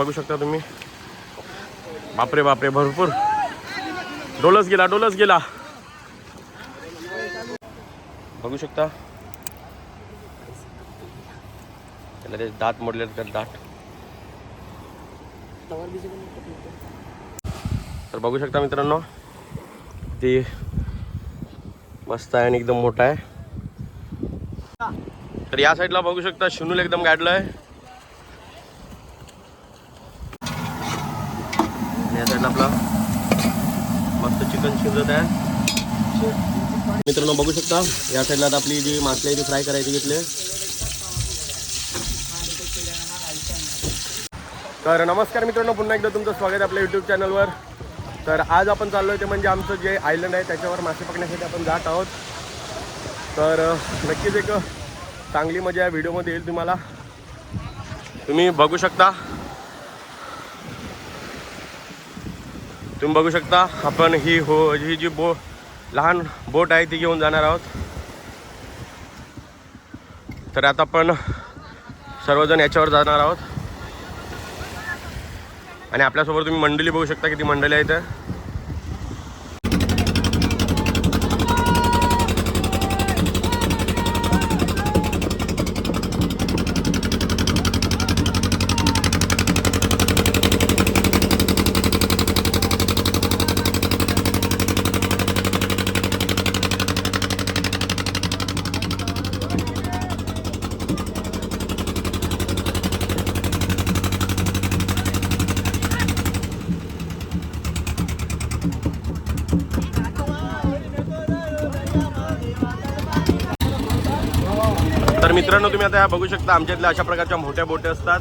बघू शकता तुम्ही. बापरे बापरे भरपूर. डोलच गेला डोलच गेला. बघू शकता. त्याला ते दात मोडले तर दात? तर बघू शकता मित्रांनो ते मस्त आहे आणि एकदम मोठा आहे. तर या साईडला बघू शकता शिनूल एकदम गाडलं आहे आणि या साईडला आपला मस्त चिकन शिजत आहे. मित्रांनो बघू शकता या साईडला आता आपली जी मासे आहे ती फ्राय करायची घेतले तर नमस्कार मित्रांनो पुन्हा एकदा तुमचं स्वागत आहे आपल्या यूट्यूब चॅनलवर तर आज आपण चाललो आहे ते म्हणजे आमचं जे आयलंड आहे त्याच्यावर मासे पकडण्यासाठी आपण जात आहोत. तर नक्कीच एक चांगली मजा या व्हिडिओमध्ये येईल तुम्हाला. तुम्ही बघू शकता तुम्ही बघू शकता आपण ही हो ही जी बो लहान बोट आहे ती घेऊन जाणार आहोत. तर आता आपण सर्वजण याच्यावर जाणार आहोत. आणि आपल्यासोबत तुम्ही मंडळी बघू शकता किती मंडळी आहे मित्रांनो तुम्ही आता बघू शकता आमच्यातल्या अशा प्रकारच्या मोठ्या बोटी असतात.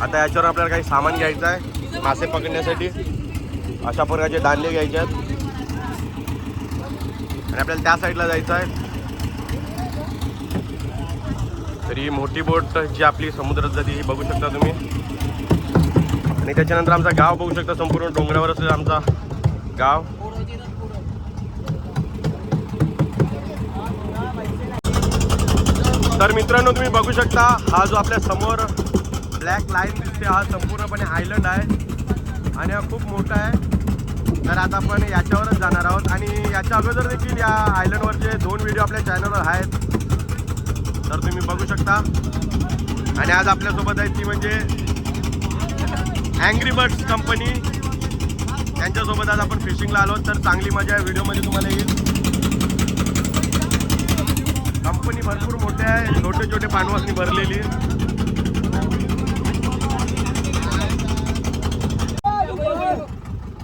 आता याच्यावर आपल्याला काही सामान घ्यायचं आहे मासे पकडण्यासाठी. अशा प्रकारचे दांडे घ्यायचे आहेत. आणि आपल्याला त्या साईडला जायचं आहे. तर ही मोठी बोट जी आपली समुद्रात जाते ही बघू शकता तुम्ही. आणि त्याच्यानंतर आमचा गाव बघू शकता संपूर्ण डोंगरावर असेल आमचा गाव. तर मित्रांनो तुम्ही बघू शकता हा जो आपल्यासमोर ब्लॅक लाईन दिसते हा संपूर्णपणे आयलंड आहे. आणि हा खूप मोठा आहे. तर आता आपण याच्यावरच जाणार आहोत. आणि याच्या अगोदर देखील या आयलंडवरचे दोन व्हिडिओ आपल्या चॅनलवर आहेत तर तुम्ही बघू शकता. आणि आज आपल्यासोबत आहे ती म्हणजे अँग्री बर्ड्स कंपनी यांच्यासोबत आज आपण फिशिंगला आलो तर चांगली मजा या व्हिडिओमध्ये तुम्हाला येईल. कंपनी भरपूर मोठी आहे. छोटे छोटे पाणवासनी भरलेली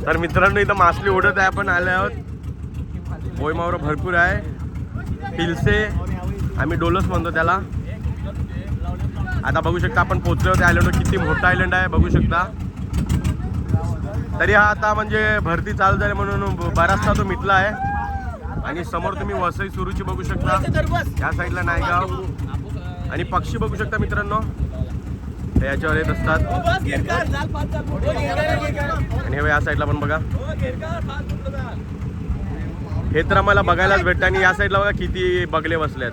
तर मित्रांनो इथं मासली ओढत आहे. आपण आले आहोत. मोयमावर भरपूर आहे. पिलसे आम्ही डोलस म्हणतो त्याला. आता बघू शकता आपण पोचलो त्या आयलंडवर किती मोठा आयलंड आहे बघू शकता. तरी हा आता म्हणजे भरती चालू झाली म्हणून बराचसा तो मिटला आहे. आणि समोर तुम्ही वसई सुरूची बघू शकता. या साईडला नायगाव. आणि पक्षी बघू शकता मित्रांनो. याच्यावर येत असतात. आणि हे या साईडला पण बघा. हे तर आम्हाला बघायलाच भेटतं. आणि या साईडला बघा किती बगले बसलेत.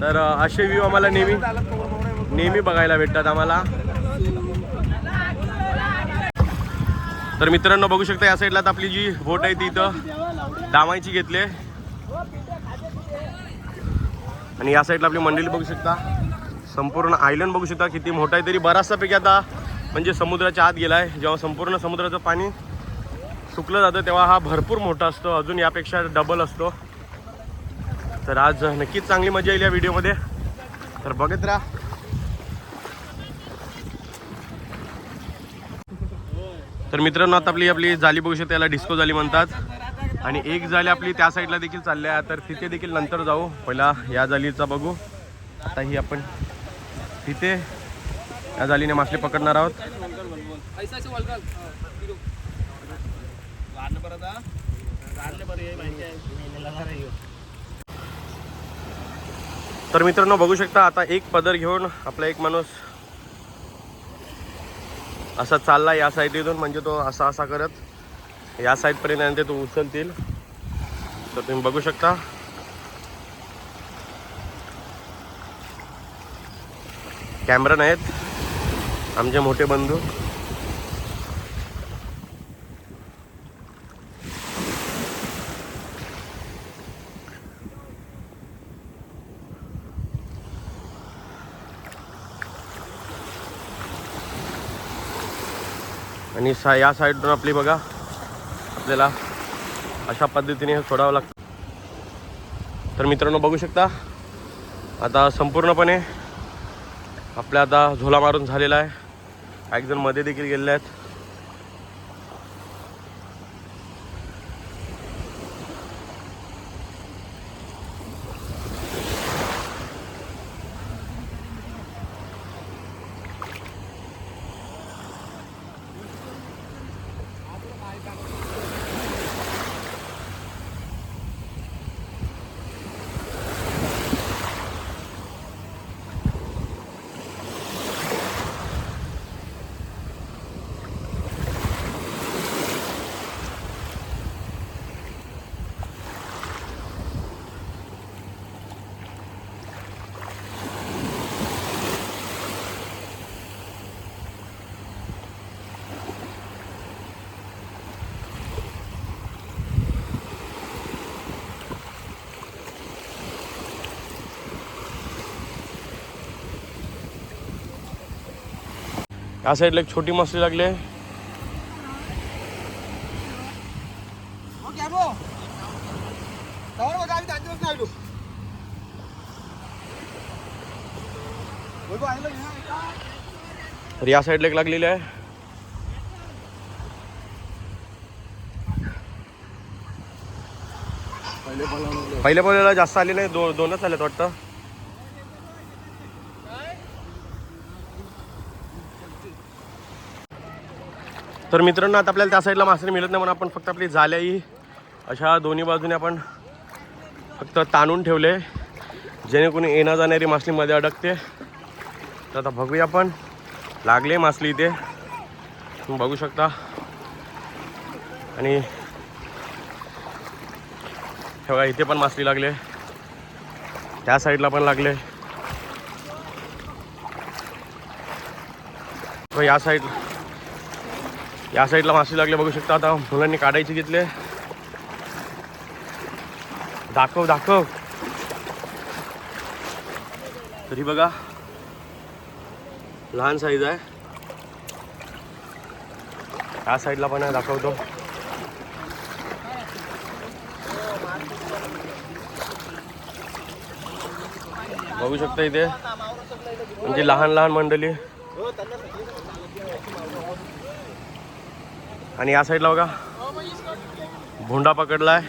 तर असे व्ह्यू आम्हाला नेहमी नेहमी बघायला भेटतात आम्हाला. तर मित्रांनो बघू शकता या साईडला तर आपली जी बोट आहे ती इथं. दामायची घेतली आणि या साईडला आपली मंडळी बघू शकता. संपूर्ण आयलंड बघू शकता. किती मोठा आहे तरी बराचसा पैकी आता म्हणजे समुद्राच्या आत गेला आहे जेव्हा संपूर्ण समुद्राचं पाणी सुकलं जातं तेव्हा हा भरपूर मोठा असतो. अजून यापेक्षा डबल असतो. तर आज नक्कीच चांगली मजा येईल या व्हिडिओमध्ये. तर बघत राहा. तर मित्रांनो आता आपली आपली जाली बघू शकता याला डिस्को जाली म्हणतात. आणि एक जाली आपली त्या साईडला देखील चालली आहे तर तिथे देखील नंतर जाऊ. पहिला या जालीचा बघू. आता ही आपण तिथे या जालीने मासे पकडणार आहोत. तर मित्रांनो बघू शकता आता एक पदर घेऊन आपला एक माणूस असा चालला या साईडीतून म्हणजे तो असा असा करत. या साईडपर्यंत आणि ते तो उचलतील. तर तुम्ही बघू शकता. कॅमेरा नाहीत. आमचे मोठे बंधू. आणि सा या साईडून आपली बघा. आपल्याला अशा पद्धतीने सोडावं लागतं. तर मित्रांनो बघू शकता आता संपूर्णपणे आपल्या आता झोला मारून झालेला आहे. एक जणमध्ये देखील गेलेले आहेत. या साईडला एक छोटी मासळी लागली आहे. तर या साईडला एक लागलेली आहे. पहिल्या पहिल्याला जास्त आले नाही दो दोनच आलेत वाटतं. तर मित्रांनो आता आपल्याला त्या साईडला मासे मिळत नाही म्हणून आपण फक्त आपली जाल्याही अशा दोन्ही बाजूने आपण फक्त ताणून ठेवले. जेणेकरून येणं जाणारी मासलीमध्ये अडकते. तर आता बघूया आपण. लागले मासली इथे. तुम्ही बघू शकता. आणि हे बघा इथे पण मासली लागले. त्या साईडला पण लागले. या साईड या साईडला मासे लागले बघू शकता आता. मुलांनी काढायचे घेतले. दाखव दाखव. तरी बघा. लहान साईज आहे. या साईडला पण आहे दाखवतो. बघू शकता इथे. म्हणजे लहान लहान मंडळी. आणि या साईडला बघा. भोंडा पकडलाय.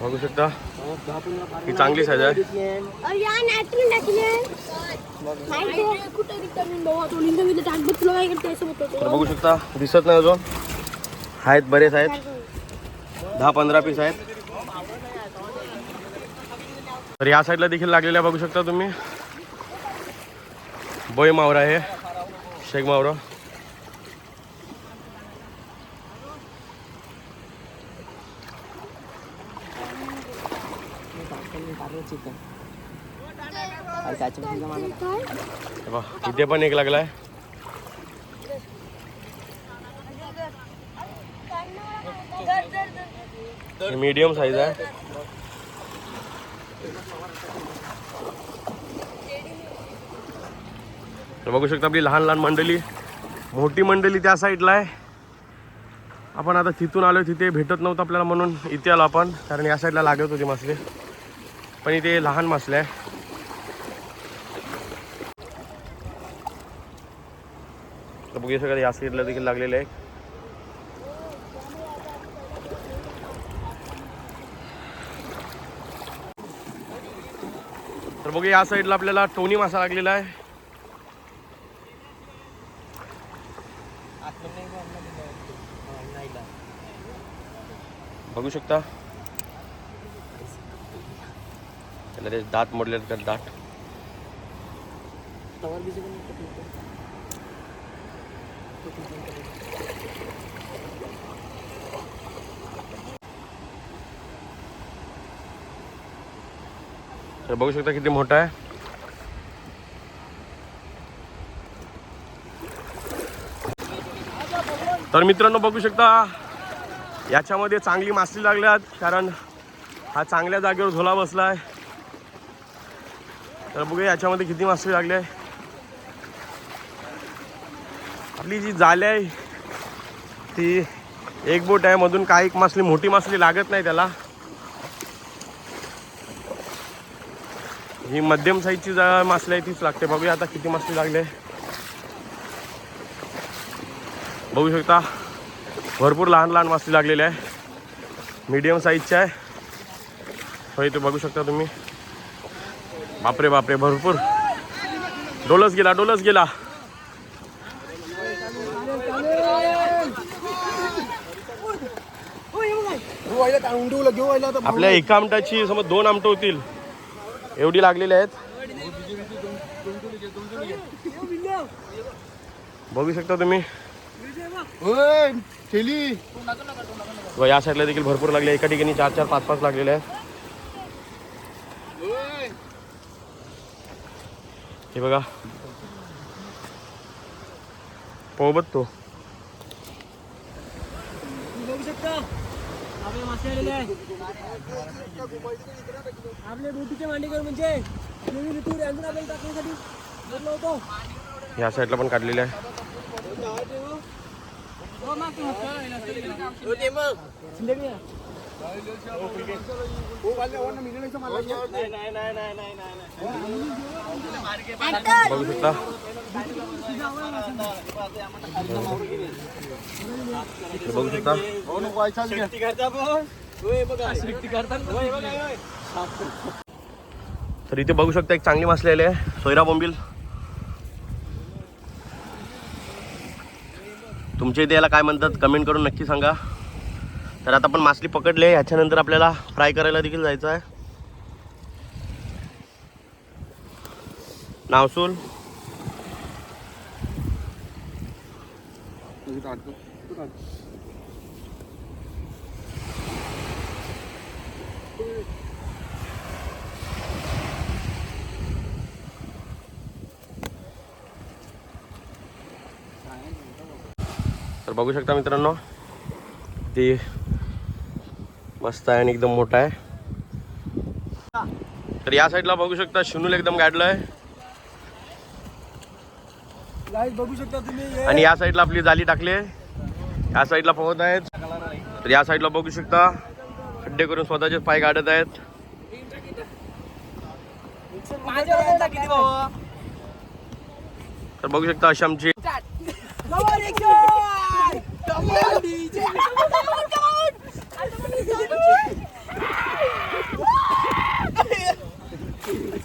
बघू शकता. ही चांगली साईज आहे. तर बघू शकता दिसत नाही अजून. आहेत बरेच आहेत. दहा पंधरा पीस आहेत. तर या साईडला देखील लागलेल्या बघू शकता तुम्ही. बोय मावरा आहे शेख मावरा। इथे पण एक लागलाय मीडियम साईज आहे तर बघू शकता आपली लहान लहान मंडळी मोठी मंडळी त्या साईडला आहे. आपण आता तिथून आलो तिथे भेटत नव्हतं आपल्याला म्हणून इथे आलो आपण कारण या साईडला लागत होते मासले. पण इथे लहान मासले आहे. तर बघू शकता या साईडला देखील लागलेले आहे. तर बघू या साईडला आपल्याला टोनी मासा लागलेला आहे. बघू शकता. त्याला ते दात मोडले आहेत का दात? तर बघू शकता किती मोठा आहे. तर मित्रांनो बघू शकता याच्यामध्ये चांगली मासली लागल्यात कारण हा चांगल्या जागेवर झोला बसला आहे तर बघूया याच्यामध्ये किती मासली लागली आहे. आपली जी जाली आहे ती एक बोट आहे मधून काही मासली मोठी मासली लागत नाही त्याला. ही मध्यम साईजची जा मासली आहे तीच लागते. बघूया आता किती मासली लागले बघू शकता. भरपूर लहान लहान मासे लागलेल्या आहे. मीडियम साईजच्या आहे. हो इथे बघू शकता तुम्ही. बापरे बापरे भरपूर. डोलस गेला डोलस गेला. आपल्या एका आमटाची समज दोन आमटं होतील. एवढी लागलेली आहेत. बघू शकता तुम्ही. व या साईडला देखील भरपूर लागले एका ठिकाणी चार चार पाच पाच लागलेले आहेत. हे बघा. पोबत तो. बघू शकता. आपले मासे आलेले आहे आपले बोटीचे मांडेकर म्हणजे नवीन ऋतू अजून आपल्याला टाकण्यासाठी होतो. या साईडला पण काढलेले आहे. संध्याकाळी या. बघू शकता बघू शकता तर इथे बघू शकता एक चांगली मासली आहे सोयरा बोंबील. तुमच्या इथे याला काय म्हणतात कमेंट करून नक्की सांगा. तर आता आपण मासली पकडले ह्याच्यानंतर आपल्याला फ्राय करायला देखील जायचं आहे. नावसूल तर बघू शकता मित्रांनो ती मस्त आहे आणि एकदम मोठा आहे. तर या साईडला बघू शकता शिनूल एकदम गाडलंय Guys, बघू शकता तुम्ही आणि या साईडला आपली जाली टाकली आहे. या साईडला पोहत आहेत. तर या साईडला बघू शकता खड्डे करून स्वतःचे पाय काढत आहेत. तर बघू शकता अशी आमची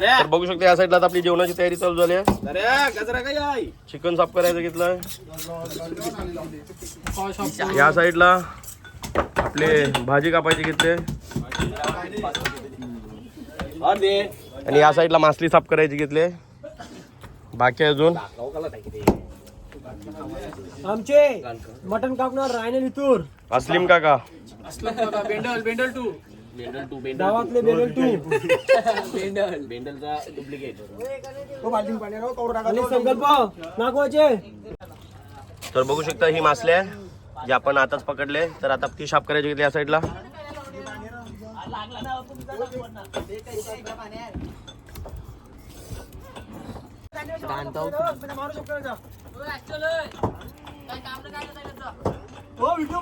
तर बघू शकता या साईडला आपली जेवणाची तयारी चालू झाली आहे. चिकन साफ करायचं घेतलंय. या साईडला आपले भाजी कापायची घेतले. आणि या साईडला मासली साफ करायची घेतले. बाकी अजून? आमचे मटन कापणार रायने अस्लिम काका. गावातले बेडल टू आणि संकल्प नागवाचे. तर बघू शकता ही मासली आहे जी आपण आताच पकडले. तर आता ती साफ करायची घेतली या साईडला हो व्हिडिओ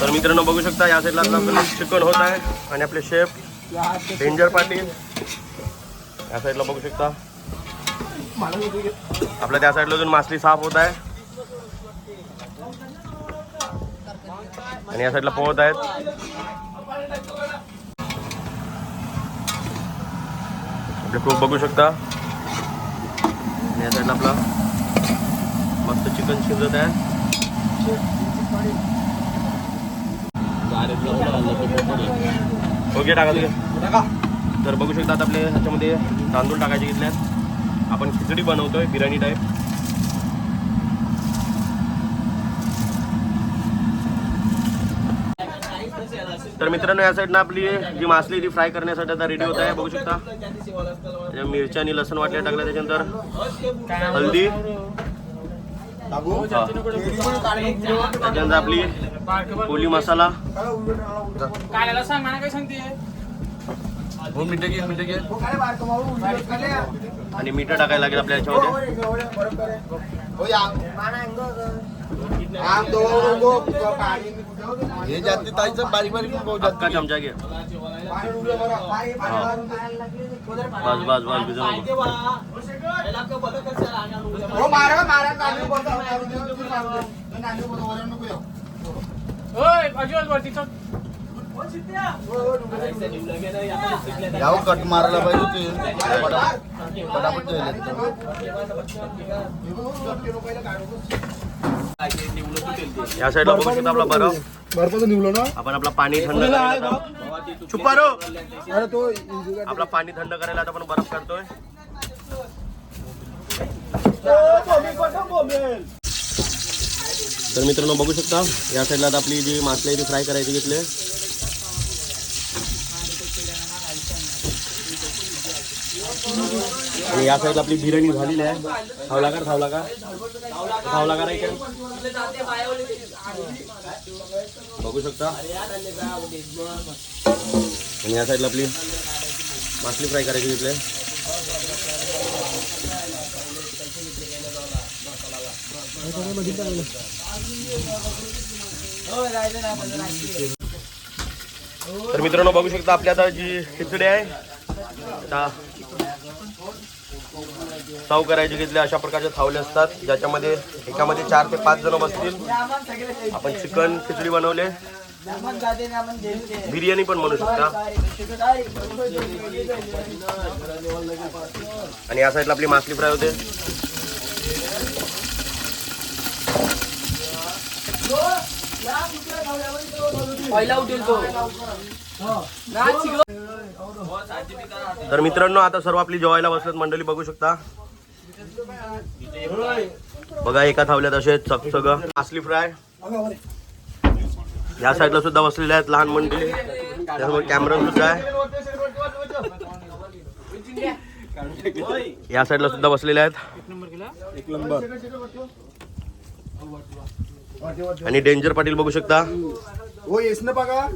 तर मित्रांनो बघू शकता या साईडला आपलं चिकन होत आहे आणि आपले शेफ डेंजर पाटील या साईडला बघू शकता. आपल्या त्या साईडला अजून मासली साफ होत आहे. आणि या साईडला पोहत आहेत. आपले खूप बघू शकता. या साईडला आपला मस्त चिकन शिजत आहे. ओके टाका तुम्ही. तर बघू शकता आता आपले ह्याच्यामध्ये तांदूळ टाकायचे घेतले आहेत आपण खिचडी बनवतोय बिर्याणी टाईप तर मित्रांनो या साईडनं आपली जी मासली ती फ्राय करण्यासाठी आता रेडी होत आहे बघू शकता. मिरच्या आणि लसण वाटल्या टाकल्या त्याच्यानंतर हल्दी. हा. त्याच्यानंतर आपली कोली मसाला. काल्याला सांग मला काय सांगते आणि मीठ टाकायला लागेल आपल्या याच्यामध्ये. हे जास्ती ताईचं बारीक बारीक अख्खा चमचा घे. हा. बस बस बस चल याव कट मारायला पाहिजे ते पटापट. या साईडला बघू शकता आपला बरफ बर्फाचं निवलं ना? आपण आपला पाणी थंड करायला आता- चुप्पा रो अरे तो आपला पाणी थंड करायला आता आपण बर्फ काढतोय. तर मित्रांनो बघू शकता या साईडला आता आपली जी मासली आहे ती फ्राय करायची घेतले आणि या साईडला आपली बिर्याणी झालेली आहे. खावला का खावला का खावला का नाही बघू शकता. आणि या साईडला आपली मासली फ्राय करायची तिथले तर मित्रांनो बघू शकता आपली आता जी खिचडी आहे. आता साव करायची घेतले अशा प्रकारचे थावले असतात ज्याच्यामध्ये एकामध्ये चार ते पाच जण बसतील. आपण चिकन खिचडी बनवले. बिर्याणी पण बनवू शकता. आणि या साईडला आपली मासली फ्राय होते. तर मित्रांनो आता सर्व आपली जेवायला बसलेत मंडळी बघू शकता. बघा एका थावल्यात असे चकचग मासली फ्राय. या साईडला सुद्धा बसलेले आहेत लहान मंडळी. त्यासमोर कॅमेरा सुद्धा आहे. या साईडला सुद्धा बसलेले आहेत. आणि डेंजर पाटील बघू शकता. हो येस ना बघा.